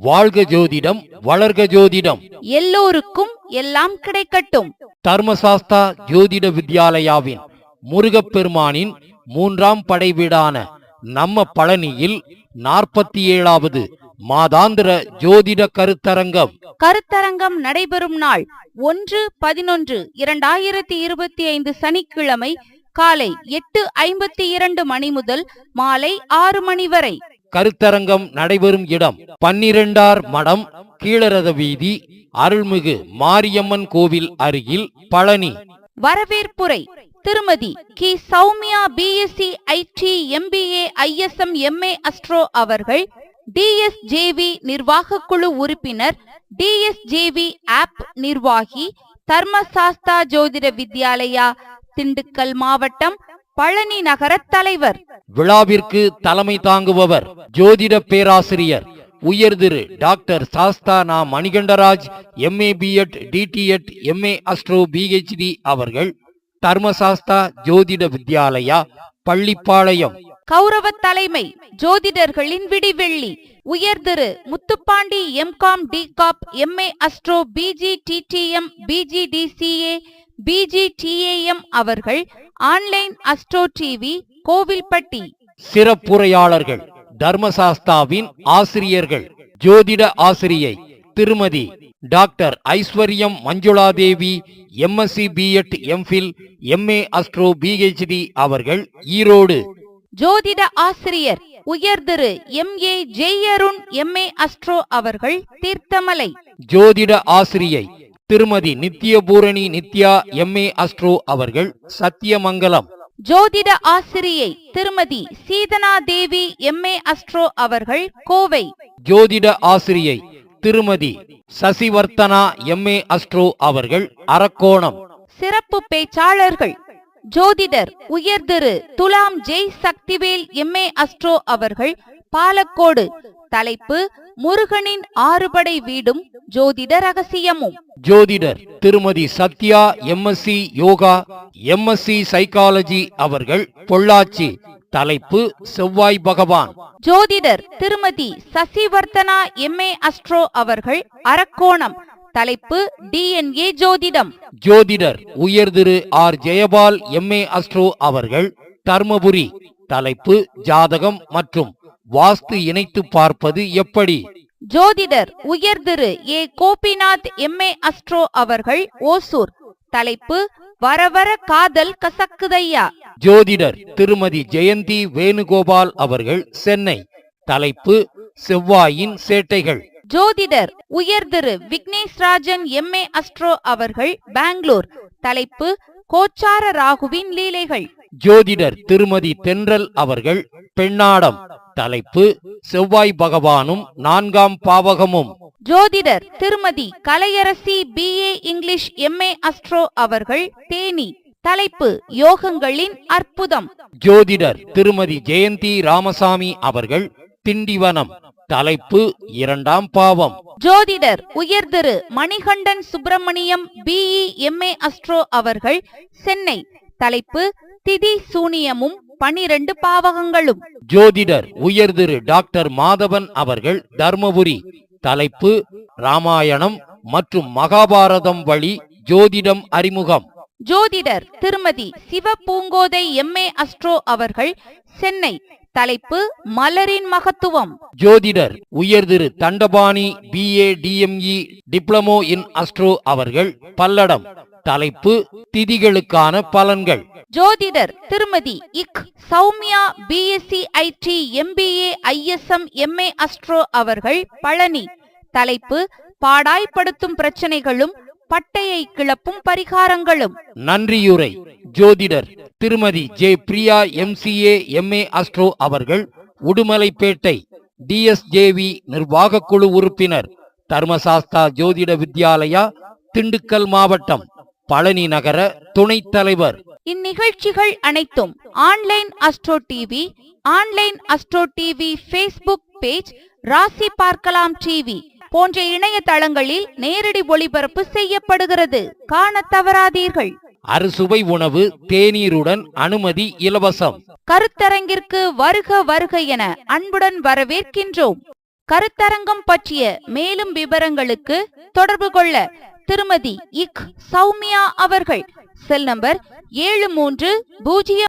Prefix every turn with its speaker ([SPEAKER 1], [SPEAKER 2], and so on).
[SPEAKER 1] வாழ்க ஜோதிடம் வளர்க ஜோதிடம்.
[SPEAKER 2] எல்லோருக்கும் எல்லாம் கிடைக்கட்டும்.
[SPEAKER 1] தர்மசாஸ்தா ஜோதிட வித்யாலயாவின் முருகப்பெருமானின் மூன்றாம் படைவீடான நம்ம பழனியில் நாற்பத்தி ஏழாவது மாதாந்திர ஜோதிட கருத்தரங்கம்.
[SPEAKER 2] கருத்தரங்கம் நடைபெறும் நாள் ஒன்று பதினொன்று இரண்டாயிரத்தி இருபத்தி ஐந்து சனிக்கிழமை காலை எட்டு ஐம்பத்தி இரண்டு மணி முதல் மாலை ஆறு மணி வரை.
[SPEAKER 1] கருத்தரங்கம் நடைபெறும் இடம் பன்னிரண்டார் மடம் கீழரத வீதி அருள்மிகு மாரியம்மன் கோவில் அருகில் பழனி.
[SPEAKER 2] வரவேற்புரை திருமதி கி. Soumya BSc IT MBA ISM MA astro அவர்கள் டிஎஸ்ஜேவி நிர்வாக குழு உறுப்பினர் டிஎஸ்ஜேவி ஆப் நிர்வாகி தர்மசாஸ்தா ஜோதிட வித்யாலயா திண்டுக்கல் மாவட்டம் பழனி நகர தலைவர்.
[SPEAKER 1] விழாவிற்கு தலைமை தாங்குபவர் ஜோதிட பேராசிரியர் உயர் திரு டாக்டர் சாஸ்தா நா Manikandaraj MA BEd DTEd MA astro PhD அவர்கள் தர்மசாஸ்தா ஜோதிட வித்யாலயா பள்ளிப்பாளையம்.
[SPEAKER 2] கௌரவ தலைமை ஜோதிடர்களின் விடிவெள்ளி உயர் திரு Muthupandi MCom DCOP MA astro PG DTM PG DCA PG DAM அவர்கள் ஆன்லைன் அஸ்ட்ரோ டிவி கோவில்பட்டி.
[SPEAKER 1] சிறப்புரையாளர்கள் தர்மசாஸ்தாவின் ஆசிரியர்கள் ஜோதிட ஆசிரியை திருமதி doctor Aishwaryam Manjuladevi MSc BEd MPhil MA astro PhD அவர்கள் ஈரோடு.
[SPEAKER 2] ஜோதிட ஆசிரியர் உயர் திரு M A Jayarun MA astro அவர்கள் தீர்த்தமலை.
[SPEAKER 1] ஜோதிட ஆசிரியை திருமதி நித்யபூரணி நித்யா எம்ஏ அஸ்ட்ரோ அவர்கள் சத்தியமங்கலம்.
[SPEAKER 2] ஜோதிட ஆசிரியை திருமதி சீதனா தேவி எம்ஏ அஸ்ட்ரோ அவர்கள் கோவை.
[SPEAKER 1] ஜோதிட ஆசிரியை திருமதி சசிவர்த்தனா எம்ஏ அஸ்ட்ரோ அவர்கள் அரக்கோணம்.
[SPEAKER 2] சிறப்பு பேச்சாளர்கள் ஜோதிடர் உயர் திரு துலாம் ஜெய் சக்திவேல் எம்ஏ அஸ்ட்ரோ அவர்கள் பாலக்கோடு. தலைப்பு முருகனின் ஆறுபடை வீடும் ஜோதிட ரகசியமும்.
[SPEAKER 1] ஜோதிடர் திருமதி Sathya MSc yoga MSc psychology அவர்கள் பொள்ளாச்சி. தலைப்பு செவ்வாய் பகவான்.
[SPEAKER 2] ஜோதிடர் திருமதி சசிவர்த்தனா எம்ஏ அஸ்ட்ரோ அவர்கள் அரக்கோணம். தலைப்பு டிஎன்ஏ ஜோதிடம்.
[SPEAKER 1] ஜோதிடர் உயர் திரு ஆர் ஜெயபால் எம்ஏ அஸ்ட்ரோ அவர்கள் தர்மபுரி. தலைப்பு ஜாதகம் மற்றும் வாஸ்து இணைத்து பார்ப்பது எப்படி?
[SPEAKER 2] ஜோதிடர் உயர் திரு ஏ. கோபிநாத் எம்ஏ அஸ்ட்ரோ அவர்கள் ஓசூர். தலைப்பு வர வர காதல் கசக்குதையா?
[SPEAKER 1] ஜோதிடர் திருமதி ஜெயந்தி வேணுகோபால் அவர்கள் சென்னை. தலைப்பு செவ்வாயின் சேட்டைகள்.
[SPEAKER 2] ஜோதிடர் உயர் திரு விக்னேஷ் ராஜன் எம்ஏ அஸ்ட்ரோ அவர்கள் பெங்களூர். தலைப்பு கோச்சார ராகுவின் லீலைகள்.
[SPEAKER 1] ஜோதிடர் திருமதி தென்றல் அவர்கள் பெண்ணாடம். தலைப்பு செவ்வாய் பகவானும் நான்காம் பாவகமும்.
[SPEAKER 2] ஜோதிடர் திருமதி Kalaiyarasi BA English MA astro அவர்கள் தேனி. தலைப்பு யோகங்களின் அற்புதம்.
[SPEAKER 1] ஜோதிடர் திருமதி ஜெயந்தி ராமசாமி அவர்கள் திண்டிவனம். தலைப்பு இரண்டாம் பாவம்.
[SPEAKER 2] ஜோதிடர் உயர் திரு Manikandan Subramaniam BE MA astro அவர்கள் சென்னை. தலைப்பு திதி சூனியமும் பனிரெண்டு பாவகங்களும்.
[SPEAKER 1] ஜோதிடர் உயர் திரு டாக்டர் மாதவன் அவர்கள் தர்மபுரி தலைப்பு ராமாயணம் மற்றும் மகாபாரதம் வழி ஜோதிடம் அறிமுகம்.
[SPEAKER 2] ஜோதிடர் திருமதி சிவ பூங்கோதை எம்ஏ அஸ்ட்ரோ அவர்கள் சென்னை தலைப்பு மலரின் மகத்துவம்.
[SPEAKER 1] ஜோதிடர் உயர் திரு Dandapani BA DME diploma in astro அவர்கள் பல்லடம். தலைப்பு திதிகளுக்கான பலன்கள்.
[SPEAKER 2] ஜோதிடர் திருமதி இக் Soumya BSc IT MBA ISM MA astro அவர்கள் பழனி. தலைப்பு பாடாய்படுத்தும் பிரச்சனைகளும் பட்டையை கிளப்பும் பரிகாரங்களும்.
[SPEAKER 1] நன்றியுரை ஜோதிடர் திருமதி J Priya MCA MA astro அவர்கள் உடுமலைப்பேட்டை டிஎஸ்ஜேவி நிர்வாக குழு உறுப்பினர் தர்மசாஸ்தா ஜோதிட வித்யாலயா திண்டுக்கல் மாவட்டம். பழனி நகர துணைத் தலைவர்.
[SPEAKER 2] இந்நிகழ்ச்சிகள் அனைத்தும் online astro TV online astro TV Facebook page ராசி பார்க்கலாம் டிவி போன்ற இணையதளங்களில் நேரடி ஒளிபரப்பு செய்யப்படுகிறது. காண தவறாதீர்கள்.
[SPEAKER 1] அறுசுவை உணவு தேநீருடன் அனுமதி இலவசம்.
[SPEAKER 2] கருத்தரங்கிற்கு வருக வருக என அன்புடன் வரவேற்கின்றோம். கருத்தரங்கம் பற்றிய மேலும் விவரங்களுக்கு தொடர்பு கொள்ள திருமதி இக் சௌமியா அவர்கள். செல் நம்பர் ஏழு மூன்று பூஜ்ஜியம்